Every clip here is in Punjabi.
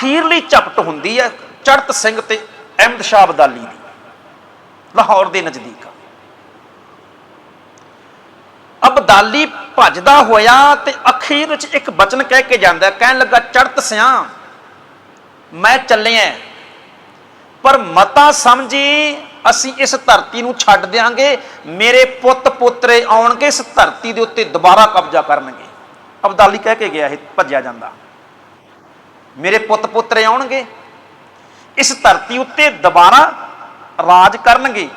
ਅਖੀਰਲੀ ਝਪਟ ਹੁੰਦੀ ਹੈ ਚੜਤ ਸਿੰਘ ਤੇ ਅਹਿਮਦ ਸ਼ਾਹ ਅਬਦਾਲੀ ਦੀ, ਲਾਹੌਰ ਦੇ ਨਜ਼ਦੀਕ। ਅਬਦਾਲੀ ਭੱਜਦਾ ਹੋਇਆ ਤੇ ਅਖੀਰ ਵਿੱਚ ਇੱਕ ਬਚਨ ਕਹਿ ਕੇ ਜਾਂਦਾ, ਕਹਿਣ ਲੱਗਾ, ਚੜਤ ਸਿਆ, ਮੈਂ ਚੱਲਿਆ ਪਰ ਮਤਾ ਸਮਝੀ ਅਸੀਂ ਇਸ ਧਰਤੀ ਨੂੰ ਛੱਡ ਦਿਆਂਗੇ, ਮੇਰੇ ਪੁੱਤ ਪੋਤਰੇ ਆਉਣਗੇ, ਇਸ ਧਰਤੀ ਦੇ ਉੱਤੇ ਦੁਬਾਰਾ ਕਬਜ਼ਾ ਕਰਨਗੇ। ਅਬਦਾਲੀ ਕਹਿ ਕੇ ਗਿਆ ਇਹ, ਭੱਜਿਆ ਜਾਂਦਾ। ਮੇਰੇ ਪੁੱਤ ਪੋਤਰੇ ਆਉਣਗੇ। ਇਸ ਧਰਤੀ ਉੱਤੇ ਦੁਬਾਰਾ ਰਾਜ ਕਰਨਗੇ।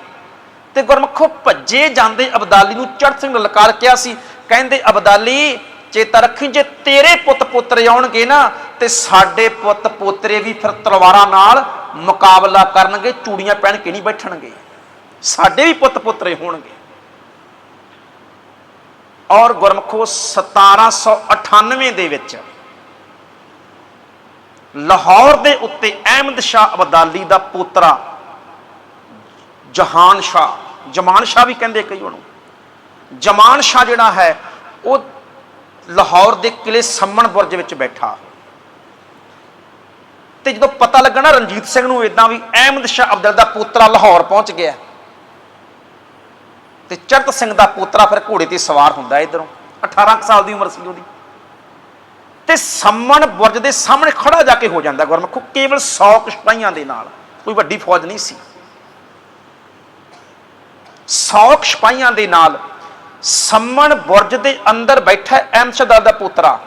ਤੇ ਗੁਰਮਖੋ ਭੱਜੇ ਜਾਂਦੇ ਅਬਦਾਲੀ ਨੂੰ ਚੜ੍ਹ ਸਿੰਘ ਲਲਕਾਰ ਕਿਹਾ ਸੀ, ਕਹਿੰਦੇ, ਅਬਦਾਲੀ, ਚੇਤਾ ਰੱਖੀ, ਜੇ ਤੇਰੇ ਪੁੱਤ ਪੋਤਰੇ ਆਉਣਗੇ ਨਾ, ਤੇ ਸਾਡੇ ਪੁੱਤ ਪੋਤਰੇ ਵੀ ਫਿਰ ਤਲਵਾਰਾਂ ਨਾਲ ਮੁਕਾਬਲਾ ਕਰਨਗੇ, ਚੂੜੀਆਂ ਪਹਿਨ ਕੇ ਨਹੀਂ ਬੈਠਣਗੇ। ਸਾਡੇ ਵੀ ਪੁੱਤ ਪੁੱਤਰੇ ਹੋਣਗੇ। ਔਰ ਗੁਰਮਖੋ 1798 ਦੇ ਵਿੱਚ ਲਾਹੌਰ ਦੇ ਉੱਤੇ ਅਹਿਮਦ ਸ਼ਾਹ ਅਬਦਾਲੀ ਦਾ ਪੋਤਰਾ ਜਹਾਨ ਸ਼ਾਹ, ਜਮਾਨ ਸ਼ਾਹ ਵੀ ਕਹਿੰਦੇ ਕਈ ਉਹਨੂੰ। ਜਮਾਨ ਸ਼ਾਹ ਜਿਹੜਾ ਹੈ, ਉਹ ਲਾਹੌਰ ਦੇ ਕਿਲੇ ਸੰਮਣ ਬੁਰਜ ਵਿੱਚ ਬੈਠਾ। ਤੇ ਜਦੋਂ ਪਤਾ ਲੱਗਾ ਨਾ ਰਣਜੀਤ ਸਿੰਘ ਨੂੰ ਇਦਾਂ ਵੀ ਅਹਿਮਦ ਸ਼ਾਹ ਅਬਦਲ ਦਾ ਪੋਤਰਾ ਲਾਹੌਰ ਪਹੁੰਚ ਗਿਆ ਤੇ ਚੜਤ ਸਿੰਘ ਦਾ ਪੋਤਰਾ ਫਿਰ ਘੋੜੇ ਤੇ ਸਵਾਰ ਹੁੰਦਾ ਇਧਰੋਂ। 18 ਕੁ ਸਾਲ ਦੀ ਉਮਰ ਸੀ ਉਹਦੀ। ਤੇ ਸੰਮਣ ਬੁਰਜ ਦੇ ਸਾਹਮਣੇ ਖੜਾ ਜਾ ਕੇ ਹੋ ਜਾਂਦਾ ਗੁਰਮਖੋ। ਕੇਵਲ 100 ਸਿਪਾਹੀਆਂ ਦੇ ਨਾਲ, ਕੋਈ ਵੱਡੀ ਫੌਜ ਨਹੀਂ ਸੀ। 100 ਸਿਪਾਹੀਆਂ ਦੇ ਨਾਲ ਸੰਮਣ ਬੁਰਜ ਦੇ ਅੰਦਰ ਬੈਠਾ ਹੈ ਅਹਿਮਦਸ਼ਾਹ ਦਾ ਪੁੱਤਰਾ।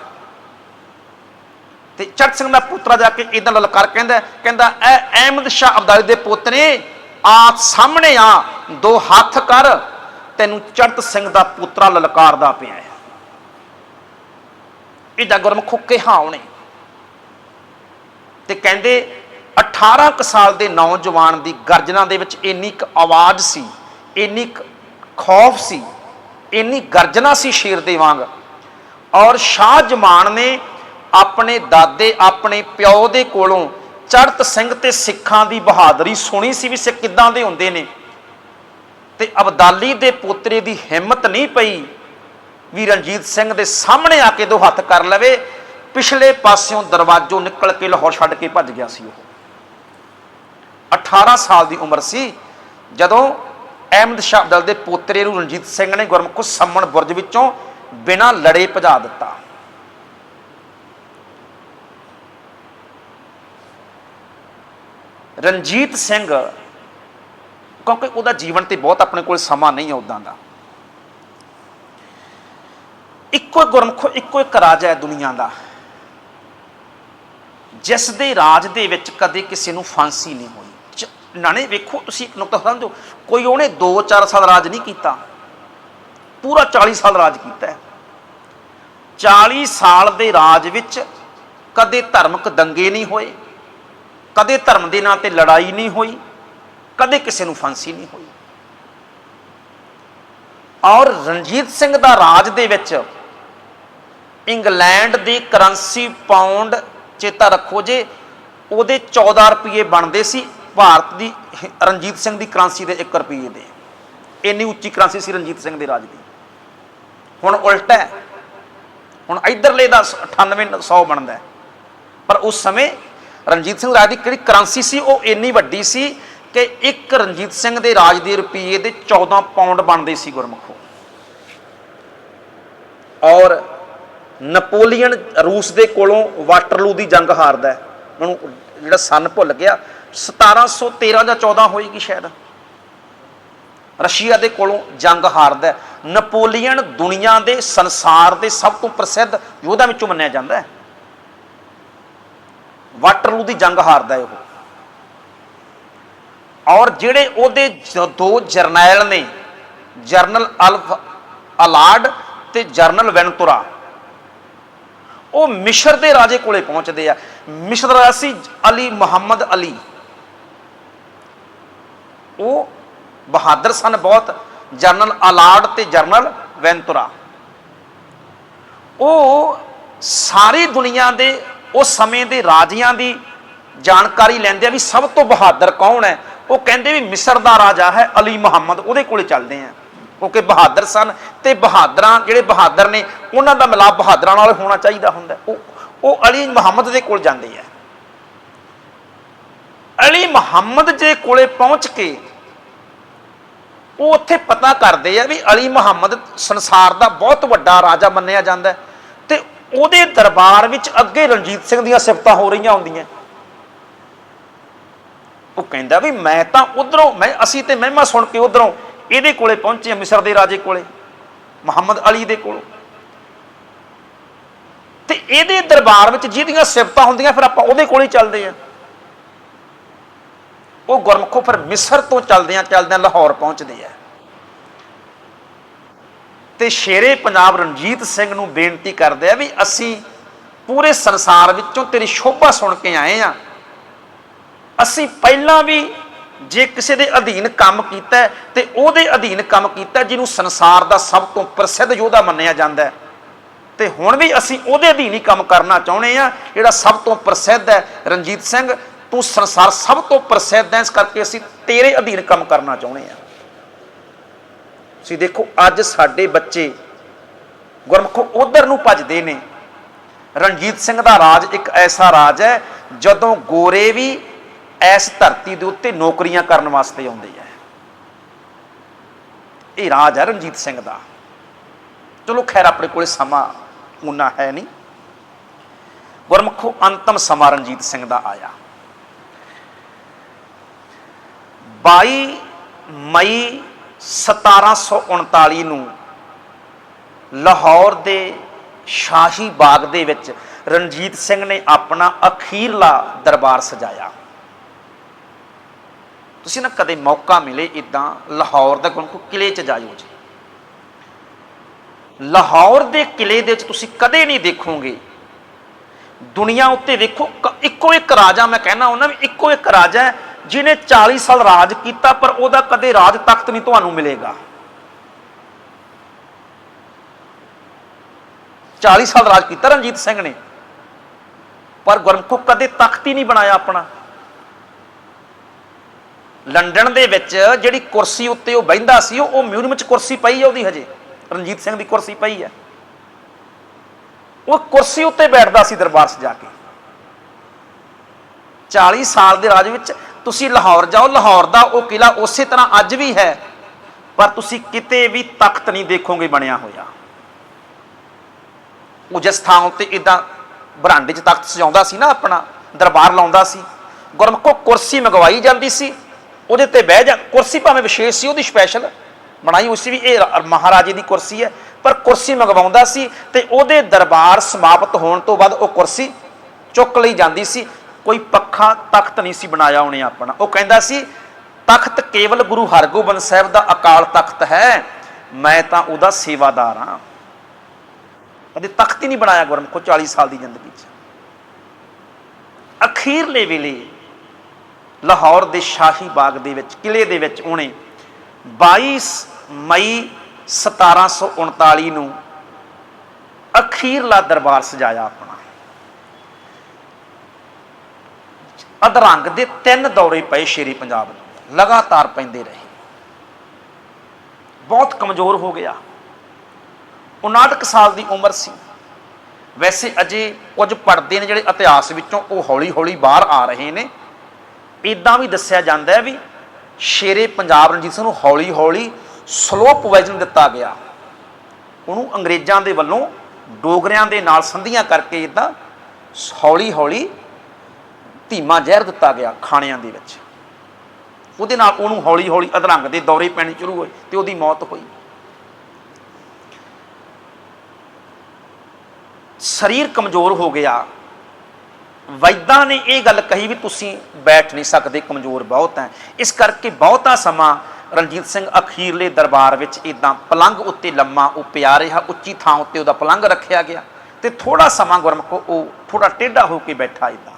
ਤੇ ਚੜ੍ਹ ਸਿੰਘ ਦਾ ਪੁੱਤਰਾ ਜਾ ਕੇ ਇਦਾਂ ਲਲਕਾਰ ਕਹਿੰਦਾ ਕਹਿੰਦਾ, ਐ ਅਹਿਮਦ ਸ਼ਾਹ ਅਬਦਾਲੀ ਦੇ ਪੁੱਤਰੇ ਆ ਸਾਹਮਣੇ ਆ, ਦੋ ਹੱਥ ਕਰ, ਤੈਨੂੰ ਚੜਤ ਸਿੰਘ ਦਾ ਪੁੱਤਰਾ ਲਲਕਾਰਦਾ ਪਿਆ ਹੈ। ਇਹਦਾ ਗੁਰਮੁਖ ਕਿਹਾ ਉਹਨੇ। ਤੇ ਕਹਿੰਦੇ 18 ਕੁ ਸਾਲ ਦੇ ਨੌਜਵਾਨ ਦੀ ਗਰਜਨਾ ਦੇ ਵਿੱਚ ਇੰਨੀ ਕੁ ਆਵਾਜ਼ ਸੀ, ਇੰਨੀ ਕੁ ਖੌਫ ਸੀ, ਇੰਨੀ ਗਰਜਨਾ ਸੀ ਸ਼ੇਰ ਦੇ ਵਾਂਗ। ਔਰ ਸ਼ਾਹ ਜਮਾਨ ਨੇ ਆਪਣੇ ਦਾਦੇ, ਆਪਣੇ ਪਿਓ ਦੇ ਕੋਲੋਂ ਚੜਤ ਸਿੰਘ ਤੇ ਸਿੱਖਾਂ ਦੀ ਬਹਾਦਰੀ ਸੁਣੀ ਸੀ ਵੀ ਸਿੱਖ ਕਿੱਦਾਂ ਦੇ ਹੁੰਦੇ ਨੇ। ਤੇ ਅਬਦਾਲੀ ਦੇ ਪੋਤਰੇ ਦੀ ਹਿੰਮਤ ਨਹੀਂ ਪਈ ਵੀ ਰਣਜੀਤ ਸਿੰਘ ਦੇ ਸਾਹਮਣੇ ਆ ਕੇ ਦੋ ਹੱਥ ਕਰ ਲਵੇ। ਪਿਛਲੇ ਪਾਸਿਓਂ ਦਰਵਾਜ਼ੋਂ ਨਿਕਲ ਕੇ ਲਾਹੌਰ ਛੱਡ ਕੇ ਭੱਜ ਗਿਆ ਸੀ ਉਹ। 18 ਸਾਲ ਦੀ ਉਮਰ ਸੀ, ਜਦੋਂ ਅਹਿਮਦ ਸ਼ਾਹ ਅਬਦਲ ਦੇ ਪੋਤਰੇ ਨੂੰ ਰਣਜੀਤ ਸਿੰਘ ਨੇ ਗੁਰਮੁਖ ਸੰਮਣ ਬੁਰਜ ਵਿੱਚੋਂ ਬਿਨਾਂ ਲੜੇ ਭਜਾ ਦਿੱਤਾ। ਰਣਜੀਤ ਸਿੰਘ, ਕਿਉਂਕਿ ਉਹਦਾ ਜੀਵਨ ਤੇ ਬਹੁਤ ਆਪਣੇ ਕੋਲ ਸਮਾਂ ਨਹੀਂ ਹੈ ਉਦਾਂ ਦਾ। ਇੱਕੋ ਇੱਕ ਗੁਰਮੁਖ, ਇੱਕੋ ਇੱਕ ਰਾਜਾ ਹੈ ਦੁਨੀਆ ਦਾ। ਜਿਸ ਦੇ ਰਾਜ ਦੇ ਵਿੱਚ ਕਦੇ ਕਿਸੇ ਨੂੰ ਫਾਂਸੀ ਨਹੀਂ ਹੋਈ। ਚ- ਨਾਲੇ ਵੇਖੋ, ਤੁਸੀਂ ਇੱਕ ਨੁਕਤਾ ਸਮਝੋ, ਕੋਈ ਉਹਨੇ 2-4 ਸਾਲ ਰਾਜ ਨਹੀਂ ਕੀਤਾ। ਪੂਰਾ 40 ਸਾਲ ਰਾਜ ਕੀਤਾ ਹੈ। 40 ਸਾਲ ਦੇ ਰਾਜ ਵਿੱਚ ਕਦੇ ਧਰਮਕ ਦੰਗੇ ਨਹੀਂ ਹੋਏ, ਕਦੇ ਧਰਮ ਦੇ ਨਾਂ ਤੇ ਲੜਾਈ ਨਹੀਂ ਹੋਈ, ਕਦੇ ਕਿਸੇ ਨੂੰ ਫਾਂਸੀ ਨਹੀਂ ਹੋਈ। ਔਰ ਰਣਜੀਤ ਸਿੰਘ ਦਾ ਰਾਜ ਦੇ ਵਿੱਚ ਇੰਗਲੈਂਡ ਦੀ ਕਰੰਸੀ ਪਾਉਂਡ ਚੇਤਾ ਰੱਖੋ ਜੇ, ਉਹਦੇ 14 ਰੁਪਏ ਬਣਦੇ ਸੀ, ਭਾਰਤ ਦੀ, ਰਣਜੀਤ ਸਿੰਘ ਦੀ ਕਰੰਸੀ ਦੇ 1 ਰੁਪਏ ਦੇ। ਇੰਨੀ ਉੱਚੀ ਕਰੰਸੀ ਸੀ ਰਣਜੀਤ ਸਿੰਘ ਦੇ ਰਾਜ ਦੀ। ਹੁਣ ਉਲਟਾ ਹੈ। ਹੁਣ ਇਧਰਲੇ ਦਾ 98 100 ਬਣਦਾ ਪਰ ਉਸ ਸਮੇਂ ਰਣਜੀਤ ਸਿੰਘ ਰਾਜ ਦੀ ਕਿਹੜੀ ਕਰੰਸੀ ਸੀ, ਉਹ ਇੰਨੀ ਵੱਡੀ ਸੀ ਕਿ ਇੱਕ ਰਣਜੀਤ ਸਿੰਘ ਦੇ ਰਾਜ ਦੇ ਰੁਪਏ ਦੇ 14 ਪਾਉਂਡ ਬਣਦੇ ਸੀ ਗੁਰਮੁਖੋ। ਔਰ ਨਪੋਲੀਅਨ ਰੂਸ ਦੇ ਕੋਲੋਂ ਵਾਟਰਲੂ ਦੀ ਜੰਗ ਹਾਰਦਾ ਹੈ। ਮੈਨੂੰ ਜਿਹੜਾ ਸਨ ਭੁੱਲ ਗਿਆ। 1713 ਜਾਂ 14 ਹੋਏਗੀ ਸ਼ਾਇਦ। ਰਸ਼ੀਆ ਦੇ ਕੋਲੋਂ ਜੰਗ ਹਾਰਦਾ ਹੈ। ਨਪੋਲੀਅਨ ਦੁਨੀਆ ਦੇ ਸੰਸਾਰ ਦੇ ਸਭ ਤੋਂ ਪ੍ਰਸਿੱਧ ਯੋਧਾ ਵਿੱਚੋਂ ਮੰਨਿਆ ਜਾਂਦਾ ਹੈ। ਵਾਟਰਲੂ ਦੀ ਜੰਗ ਹਾਰਦਾ ਹੈ ਉਹ। ਔਰ ਜਿਹੜੇ ਉਹਦੇ ਦੋ ਜਰਨੈਲ ਨੇ, ਜਰਨਲ ਅਲਫ ਅਲਾਡ ਤੇ ਜਰਨਲ ਵੈਨਤੁਰਾ ਉਹ ਮਿਸ਼ਰ ਦੇ ਰਾਜੇ ਕੋਲੇ ਪਹੁੰਚਦੇ ਆ। ਮਿਸ਼ਰ ਰਾਜਾ ਸੀ ਅਲੀ ਮੁਹੰਮਦ ਅਲੀ। ਉਹ ਬਹਾਦਰ ਸਨ ਬਹੁਤ ਜਨਰਲ ਅਲਾਰਡ ਤੇ ਜਨਰਲ ਵੈਂਤੁਰਾ। ਉਹ ਸਾਰੀ ਦੁਨੀਆ ਦੇ, ਉਸ ਸਮੇਂ ਦੇ ਰਾਜਿਆਂ ਦੀ ਜਾਣਕਾਰੀ ਲੈਂਦੇ ਆ ਵੀ ਸਭ ਤੋਂ ਬਹਾਦਰ ਕੌਣ ਹੈ? ਉਹ ਕਹਿੰਦੇ ਵੀ ਮਿਸਰ ਦਾ ਰਾਜਾ ਹੈ ਅਲੀ ਮੁਹੰਮਦ, ਉਹਦੇ ਕੋਲੇ ਚੱਲਦੇ ਆ। ਕਿਉਂਕਿ ਬਹਾਦਰ ਸਨ ਤੇ ਬਹਾਦਰਾਂ, ਜਿਹੜੇ ਬਹਾਦਰ ਨੇ, ਉਹਨਾਂ ਦਾ ਮਿਲਾਪ ਬਹਾਦਰਾਂ ਨਾਲ ਹੋਣਾ ਚਾਹੀਦਾ ਹੁੰਦਾ ਉਹ ਉਹ ਅਲੀ ਮੁਹੰਮਦ ਦੇ ਕੋਲ ਜਾਂਦੇ ਆ। ਅਲੀ ਮੁਹੰਮਦ ਜੇ ਕੋਲੇ ਪਹੁੰਚ ਕੇ ਉਹ ਉੱਥੇ ਪਤਾ ਕਰਦੇ ਆ ਵੀ ਅਲੀ ਮੁਹੰਮਦ ਸੰਸਾਰ ਦਾ ਬਹੁਤ ਵੱਡਾ ਰਾਜਾ ਮੰਨਿਆ ਜਾਂਦਾ ਤੇ ਉਹਦੇ ਦਰਬਾਰ ਵਿੱਚ ਅੱਗੇ ਰਣਜੀਤ ਸਿੰਘ ਦੀਆਂ ਸਿਫਤਾਂ ਹੋ ਰਹੀਆਂ ਹੁੰਦੀਆਂ ਉਹ ਕਹਿੰਦਾ ਵੀ ਮੈਂ ਤਾਂ ਉਧਰੋਂ, ਮੈਂ, ਅਸੀਂ ਤੇ ਮਹਿਮਾ ਸੁਣ ਕੇ ਉਧਰੋਂ ਇਹਦੇ ਕੋਲੇ ਪਹੁੰਚੇ ਹਾਂ, ਮਿਸਰ ਦੇ ਰਾਜੇ ਕੋਲੇ ਮੁਹੰਮਦ ਅਲੀ ਦੇ ਕੋਲ। ਤੇ ਇਹਦੇ ਦਰਬਾਰ ਵਿੱਚ ਜਿਹਦੀਆਂ ਸਿਫਤਾਂ ਹੁੰਦੀਆਂ ਫਿਰ ਆਪਾਂ ਉਹਦੇ ਕੋਲੇ ਹੀ ਚੱਲਦੇ ਆ ਉਹ ਗੁਰਮਖੋ ਫਿਰ ਮਿਸਰ ਤੋਂ ਚੱਲਦਿਆਂ ਚੱਲਦਿਆਂ ਲਾਹੌਰ ਪਹੁੰਚਦੇ ਆ। ਤੇ ਸ਼ੇਰੇ ਪੰਜਾਬ ਰਣਜੀਤ ਸਿੰਘ ਨੂੰ ਬੇਨਤੀ ਕਰਦੇ ਆ ਵੀ ਅਸੀਂ ਪੂਰੇ ਸੰਸਾਰ ਵਿੱਚੋਂ ਤੇਰੀ ਸ਼ੋਭਾ ਸੁਣ ਕੇ ਆਏ ਆ ਅਸੀਂ ਪਹਿਲਾਂ ਵੀ ਜੇ ਕਿਸੇ ਦੇ ਅਧੀਨ ਕੰਮ ਕੀਤਾ ਤੇ ਉਹਦੇ ਅਧੀਨ ਕੰਮ ਕੀਤਾ ਜਿਹਨੂੰ ਸੰਸਾਰ ਦਾ ਸਭ ਤੋਂ ਪ੍ਰਸਿੱਧ ਯੋਧਾ ਮੰਨਿਆ ਜਾਂਦਾ ਹੈ। ਤੇ ਹੁਣ ਵੀ ਅਸੀਂ ਉਹਦੇ ਅਧੀਨ ਹੀ ਕੰਮ ਕਰਨਾ ਚਾਹੁੰਦੇ ਆ ਜਿਹੜਾ ਸਭ ਤੋਂ ਪ੍ਰਸਿੱਧ ਹੈ, ਰਣਜੀਤ ਸਿੰਘ, ਤੂੰ ਸੰਸਾਰ ਸਭ ਤੋਂ ਪ੍ਰਸਿੱਧ ਹੈ, ਇਸ ਕਰਕੇ ਅਸੀਂ ਤੇਰੇ ਅਧੀਨ ਕੰਮ ਕਰਨਾ ਚਾਹੁੰਦੇ ਆ ਤੁਸੀਂ ਦੇਖੋ, ਅੱਜ ਸਾਡੇ ਬੱਚੇ ਗੁਰਮਖੋ ਉਧਰ ਨੂੰ ਭੱਜਦੇ ਨੇ। ਰਣਜੀਤ ਸਿੰਘ ਦਾ ਰਾਜ ਇੱਕ ਐਸਾ ਰਾਜ ਹੈ, ਜਦੋਂ ਗੋਰੇ ਵੀ ਇਸ ਧਰਤੀ ਦੇ ਉੱਤੇ ਨੌਕਰੀਆਂ ਕਰਨ ਵਾਸਤੇ ਆਉਂਦੇ ਆ। ਇਹ ਰਾਜ ਹੈ ਰਣਜੀਤ ਸਿੰਘ ਦਾ। ਚਲੋ ਖੈਰ, ਆਪਣੇ ਕੋਲੇ ਸਮਾਂ ਉਨਾ ਹੈ ਨਹੀਂ। ਗੁਰਮਖੋ ਅੰਤਮ ਸਮਾਂ ਰਣਜੀਤ ਸਿੰਘ ਦਾ ਆਇਆ। 22 ਮਈ 1739 ਨੂੰ ਲਾਹੌਰ ਦੇ ਸ਼ਾਹੀ ਬਾਗ ਦੇ ਵਿੱਚ ਰਣਜੀਤ ਸਿੰਘ ਨੇ ਆਪਣਾ ਅਖੀਰਲਾ ਦਰਬਾਰ ਸਜਾਇਆ। ਤੁਸੀਂ ਨਾ ਕਦੇ ਮੌਕਾ ਮਿਲੇ ਇਦਾਂ ਲਾਹੌਰ ਦਾ ਗੁਰਮਖੋ ਕਿਲੇ 'ਚ ਜਾਇਓ ਜੀ। ਲਾਹੌਰ ਦੇ ਕਿਲੇ ਦੇ ਵਿੱਚ ਤੁਸੀਂ ਕਦੇ ਨਹੀਂ ਦੇਖੋਗੇ। ਦੁਨੀਆ ਉੱਤੇ ਵੇਖੋ ਇੱਕੋ ਇੱਕ ਰਾਜਾ, ਮੈਂ ਕਹਿਣਾ ਉਹਨਾਂ ਵੀ ਇੱਕੋ ਇੱਕ ਰਾਜਾ ਹੈ, ਜਿਹਨੇ 40 ਸਾਲ ਰਾਜ ਕੀਤਾ, ਪਰ ਉਹਦਾ ਕਦੇ ਰਾਜ ਤਖਤ ਨਹੀਂ ਤੁਹਾਨੂੰ ਮਿਲੇਗਾ। 40 ਸਾਲ ਰਾਜ ਕੀਤਾ, ਰਣਜੀਤ ਸਿੰਘ ਨੇ। ਪਰ ਗੁਰਮੁਖ ਕਦੇ ਤਖਤ ਹੀ ਨਹੀਂ ਬਣਾਇਆ ਆਪਣਾ। ਲੰਡਨ ਦੇ ਵਿੱਚ ਜਿਹੜੀ ਕੁਰਸੀ ਉੱਤੇ ਉਹ ਬਹਿੰਦਾ ਸੀ, ਉਹ ਮਿਊਜ਼ੀਅਮ 'ਚ ਕੁਰਸੀ ਪਈ ਹੈ ਉਹਦੀ ਹਜੇ। ਰਣਜੀਤ ਸਿੰਘ ਦੀ ਕੁਰਸੀ ਪਈ ਹੈ ਉਹ ਕੁਰਸੀ ਉੱਤੇ ਬੈਠਦਾ ਸੀ ਦਰਬਾਰ ਸਜਾ ਕੇ। 40 ਸਾਲ ਦੇ ਰਾਜ ਵਿੱਚ ਤੁਸੀਂ ਲਾਹੌਰ ਜਾਓ, ਲਾਹੌਰ ਦਾ ਉਹ ਕਿਲਾ ਉਸੇ ਤਰ੍ਹਾਂ ਅੱਜ ਵੀ ਹੈ, ਪਰ ਤੁਸੀਂ ਕਿਤੇ ਵੀ ਤਖਤ ਨਹੀਂ ਦੇਖੋਗੇ ਬਣਿਆ ਹੋਇਆ। ਉਹ ਜਿਸ ਥਾਂ ਉੱਤੇ ਇਦਾਂ ਬਰਾਂਡੇ 'ਚ ਤਖਤ ਸਜਾਉਂਦਾ ਸੀ ਨਾ ਆਪਣਾ, ਦਰਬਾਰ ਲਾਉਂਦਾ ਸੀ, ਗੁਰਮੁਖੋ ਕੁਰਸੀ ਮੰਗਵਾਈ ਜਾਂਦੀ ਸੀ ਉਹਦੇ ਤੇ ਬਹਿ ਜਾ, ਕੁਰਸੀ ਭਾਵੇਂ ਵਿਸ਼ੇਸ਼ ਸੀ, ਉਹਦੀ ਸਪੈਸ਼ਲ ਬਣਾਈ ਹੋਈ ਸੀ ਵੀ ਇਹ ਮਹਾਰਾਜੇ ਦੀ ਕੁਰਸੀ ਹੈ, ਪਰ ਕੁਰਸੀ ਮੰਗਵਾਉਂਦਾ ਸੀ ਤੇ ਉਹਦੇ ਦਰਬਾਰ ਸਮਾਪਤ ਹੋਣ ਤੋਂ ਬਾਅਦ ਉਹ ਕੁਰਸੀ ਚੁੱਕ ਲਈ ਜਾਂਦੀ ਸੀ। ਕੋਈ ਪੱਖਾ ਤਖਤ ਨਹੀਂ ਸੀ ਬਣਾਇਆ ਉਹਨੇ ਆਪਣਾ। ਉਹ ਕਹਿੰਦਾ ਸੀ, ਤਖਤ ਕੇਵਲ ਗੁਰੂ ਹਰਗੋਬਿੰਦ ਸਾਹਿਬ ਦਾ ਅਕਾਲ ਤਖਤ ਹੈ, ਮੈਂ ਤਾਂ ਉਹਦਾ ਸੇਵਾਦਾਰ ਹਾਂ। ਕਦੇ ਤਖਤ ਹੀ ਨਹੀਂ ਬਣਾਇਆ ਗੁਰਮੁਖੋ 40 ਸਾਲ ਦੀ ਜ਼ਿੰਦਗੀ 'ਚ। ਅਖੀਰਲੇ ਵੇਲੇ ਲਾਹੌਰ ਦੇ ਸ਼ਾਹੀ ਬਾਗ ਦੇ ਵਿੱਚ ਕਿਲੇ ਦੇ ਵਿੱਚ ਉਹਨੇ 22 ਮਈ 1739 ਨੂੰ ਅਖੀਰਲਾ ਦਰਬਾਰ ਸਜਾਇਆ ਆਪਣਾ। ਅਧਰੰਗ ਦੇ ਤਿੰਨ ਦੌਰੇ ਪਏ ਸ਼ੇਰੀ ਪੰਜਾਬ ਨੂੰ। ਲਗਾਤਾਰ ਪੈਂਦੇ ਰਹੇ। ਬਹੁਤ ਕਮਜ਼ੋਰ ਹੋ ਗਿਆ। 59 ਕੁ ਸਾਲ ਦੀ ਉਮਰ ਸੀ। ਵੈਸੇ ਅਜੇ ਕੁਝ ਪੜਦੇ ਨੇ ਜਿਹੜੇ ਇਤਿਹਾਸ ਵਿੱਚੋਂ ਉਹ ਹੌਲੀ-ਹੌਲੀ ਬਾਹਰ ਆ ਰਹੇ ਨੇ। ਇਦਾਂ ਵੀ ਦੱਸਿਆ ਜਾਂਦਾ ਹੈ ਵੀ ਸ਼ੇਰੇ ਪੰਜਾਬ ਰਣਜੀਤ ਸਿੰਘ ਨੂੰ ਹੌਲੀ-ਹੌਲੀ ਸਲੋ ਪੋਇਜ਼ਨ ਦਿੱਤਾ ਗਿਆ। ਉਹਨੂੰ ਅੰਗਰੇਜ਼ਾਂ ਦੇ ਵੱਲੋਂ ਡੋਗਰਿਆਂ ਦੇ ਨਾਲ ਸੰਧੀਆਂ ਕਰਕੇ ਇਦਾਂ ਹੌਲੀ-ਹੌਲੀ ਧੀਮਾ ਜ਼ਹਿਰ ਦਿੱਤਾ ਗਿਆ ਖਾਣਿਆਂ ਦੇ ਵਿੱਚ। ਉਹਦੇ ਨਾਲ ਉਹਨੂੰ ਹੌਲੀ-ਹੌਲੀ ਅਧਰੰਗ ਦੇ ਦੌਰੇ ਪੈਣੇ ਸ਼ੁਰੂ ਹੋਏ ਤੇ ਉਹਦੀ ਮੌਤ ਹੋਈ। ਸਰੀਰ ਕਮਜ਼ੋਰ ਹੋ ਗਿਆ। ਵੈਦਾਂ ਨੇ ਇਹ ਗੱਲ ਕਹੀ ਵੀ ਤੁਸੀਂ ਬੈਠ ਨਹੀਂ ਸਕਦੇ, ਕਮਜ਼ੋਰ ਬਹੁਤ ਹੈ। ਇਸ ਕਰਕੇ ਬਹੁਤਾ ਸਮਾਂ ਰਣਜੀਤ ਸਿੰਘ ਅਖੀਰਲੇ ਦਰਬਾਰ ਵਿੱਚ ਇਦਾਂ ਪਲੰਗ ਉੱਤੇ ਲੰਮਾ ਉਹ ਪਿਆ ਰਿਹਾ, ਉੱਚੀ ਥਾਂ ਉੱਤੇ ਉਹਦਾ ਪਲੰਗ ਰੱਖਿਆ ਗਿਆ ਤੇ ਥੋੜਾ ਸਮਾਂ ਗੁਰਮਖੋ ਉਹ ਥੋੜਾ ਟੇਢਾ ਹੋ ਕੇ ਬੈਠਾ ਇਦਾਂ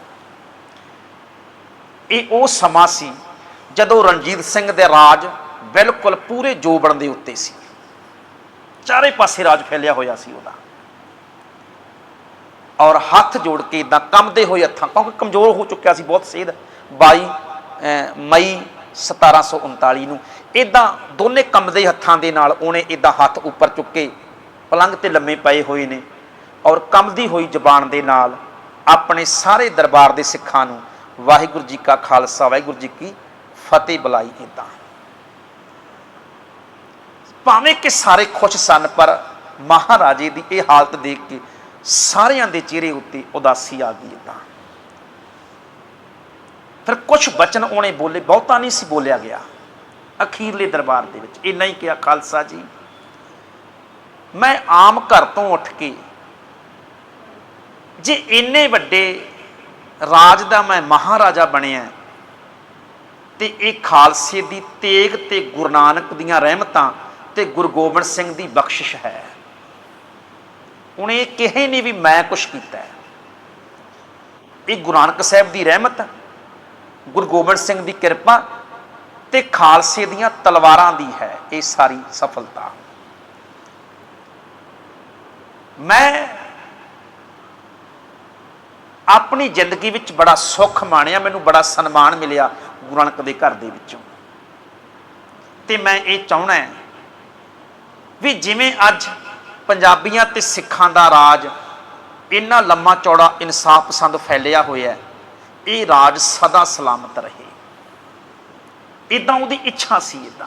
ਇਹ ਉਹ ਸਮਾਂ ਸੀ ਜਦੋਂ ਰਣਜੀਤ ਸਿੰਘ ਦੇ ਰਾਜ ਬਿਲਕੁਲ ਪੂਰੇ ਜੋਬਣ ਦੇ ਉੱਤੇ ਸੀ। ਚਾਰੇ ਪਾਸੇ ਰਾਜ ਫੈਲਿਆ ਹੋਇਆ ਸੀ ਉਹਦਾ। ਔਰ ਹੱਥ ਜੋੜ ਕੇ ਇਦਾਂ ਕੰਮਦੇ ਹੋਏ ਹੱਥਾਂ ਕਿਉਂਕਿ ਕਮਜ਼ੋਰ ਹੋ ਚੁੱਕਿਆ ਸੀ ਬਹੁਤ ਸੇਧ 22 ਅਹ, ਮਈ 1739 ਨੂੰ। ਇਦਾਂ ਦੋਨੇ ਕੰਮਦੇ ਹੱਥਾਂ ਦੇ ਨਾਲ ਉਹਨੇ ਇਦਾਂ ਹੱਥ ਉੱਪਰ ਚੁੱਕੇ ਪਲੰਗ ਤੇ ਲੰਮੇ ਪਏ ਹੋਏ ਨੇ ਔਰ ਕੰਮਦੀ ਹੋਈ ਜ਼ਬਾਨ ਦੇ ਨਾਲ ਆਪਣੇ ਸਾਰੇ ਦਰਬਾਰ ਦੇ ਸਿੱਖਾਂ ਨੂੰ ਵਾਹਿਗੁਰੂ ਜੀ ਕਾ ਖਾਲਸਾ ਵਾਹਿਗੁਰੂ ਜੀ ਕੀ ਫਤਿਹ ਬੁਲਾਈ ਇਦਾਂ ਭਾਵੇਂ ਕਿ ਸਾਰੇ ਖੁਸ਼ ਸਨ ਪਰ ਮਹਾਰਾਜੇ ਦੀ ਇਹ ਹਾਲਤ ਦੇਖ ਕੇ ਸਾਰਿਆਂ ਦੇ ਚਿਹਰੇ ਉੱਤੇ ਉਦਾਸੀ ਆ ਗਈ ਇਦਾਂ ਫਿਰ ਕੁਝ ਬਚਨ ਉਹਨੇ ਬੋਲੇ, ਬਹੁਤਾ ਨਹੀਂ ਸੀ ਬੋਲਿਆ ਗਿਆ। ਅਖੀਰਲੇ ਦਰਬਾਰ ਦੇ ਵਿੱਚ ਇੰਨਾ ਹੀ ਕਿਹਾ, ਖਾਲਸਾ ਜੀ, ਮੈਂ ਆਮ ਘਰ ਤੋਂ ਉੱਠ ਕੇ ਜੇ ਇੰਨੇ ਵੱਡੇ ਰਾਜ ਦਾ ਮੈਂ ਮਹਾਰਾਜਾ ਬਣਿਆ ਤੇ ਇਹ ਖਾਲਸੇ ਦੀ ਤੇਗ ਤੇ ਗੁਰੂ ਨਾਨਕ ਦੀਆਂ ਰਹਿਮਤਾਂ ਤੇ ਗੁਰੂ ਗੋਬਿੰਦ ਸਿੰਘ ਦੀ ਬਖਸ਼ਿਸ਼ ਹੈ। ਉਹਨੇ ਇਹ ਕਿਹਾ ਹੀ ਨਹੀਂ ਵੀ ਮੈਂ ਕੁਛ ਕੀਤਾ ਹੈ? ਇਹ ਗੁਰੂ ਨਾਨਕ ਸਾਹਿਬ ਦੀ ਰਹਿਮਤ, ਗੁਰੂ ਗੋਬਿੰਦ ਸਿੰਘ ਦੀ ਕਿਰਪਾ ਤੇ ਖਾਲਸੇ ਦੀਆਂ ਤਲਵਾਰਾਂ ਦੀ ਹੈ ਇਹ ਸਾਰੀ ਸਫਲਤਾ। ਮੈਂ ਆਪਣੀ ਜ਼ਿੰਦਗੀ ਵਿੱਚ ਬੜਾ ਸੁੱਖ ਮਾਣਿਆ, ਮੈਨੂੰ ਬੜਾ ਸਨਮਾਨ ਮਿਲਿਆ ਗੁਰੂ ਨਾਨਕ ਦੇ ਘਰ ਦੇ ਵਿੱਚੋਂ। ਤੇ ਮੈਂ ਇਹ ਚਾਹਣਾ ਵੀ ਜਿਵੇਂ ਅੱਜ ਪੰਜਾਬੀਆਂ ਤੇ ਸਿੱਖਾਂ ਦਾ ਰਾਜ, ਇੰਨਾ ਲੰਮਾ ਚੌੜਾ ਇਨਸਾਫ ਪਸੰਦ ਫੈਲਿਆ ਹੋਇਆ ਹੈ, ਇਹ ਰਾਜ ਸਦਾ ਸਲਾਮਤ ਰਹੇ। ਇਦਾਂ ਉਹਦੀ ਇੱਛਾ ਸੀ ਇਦਾਂ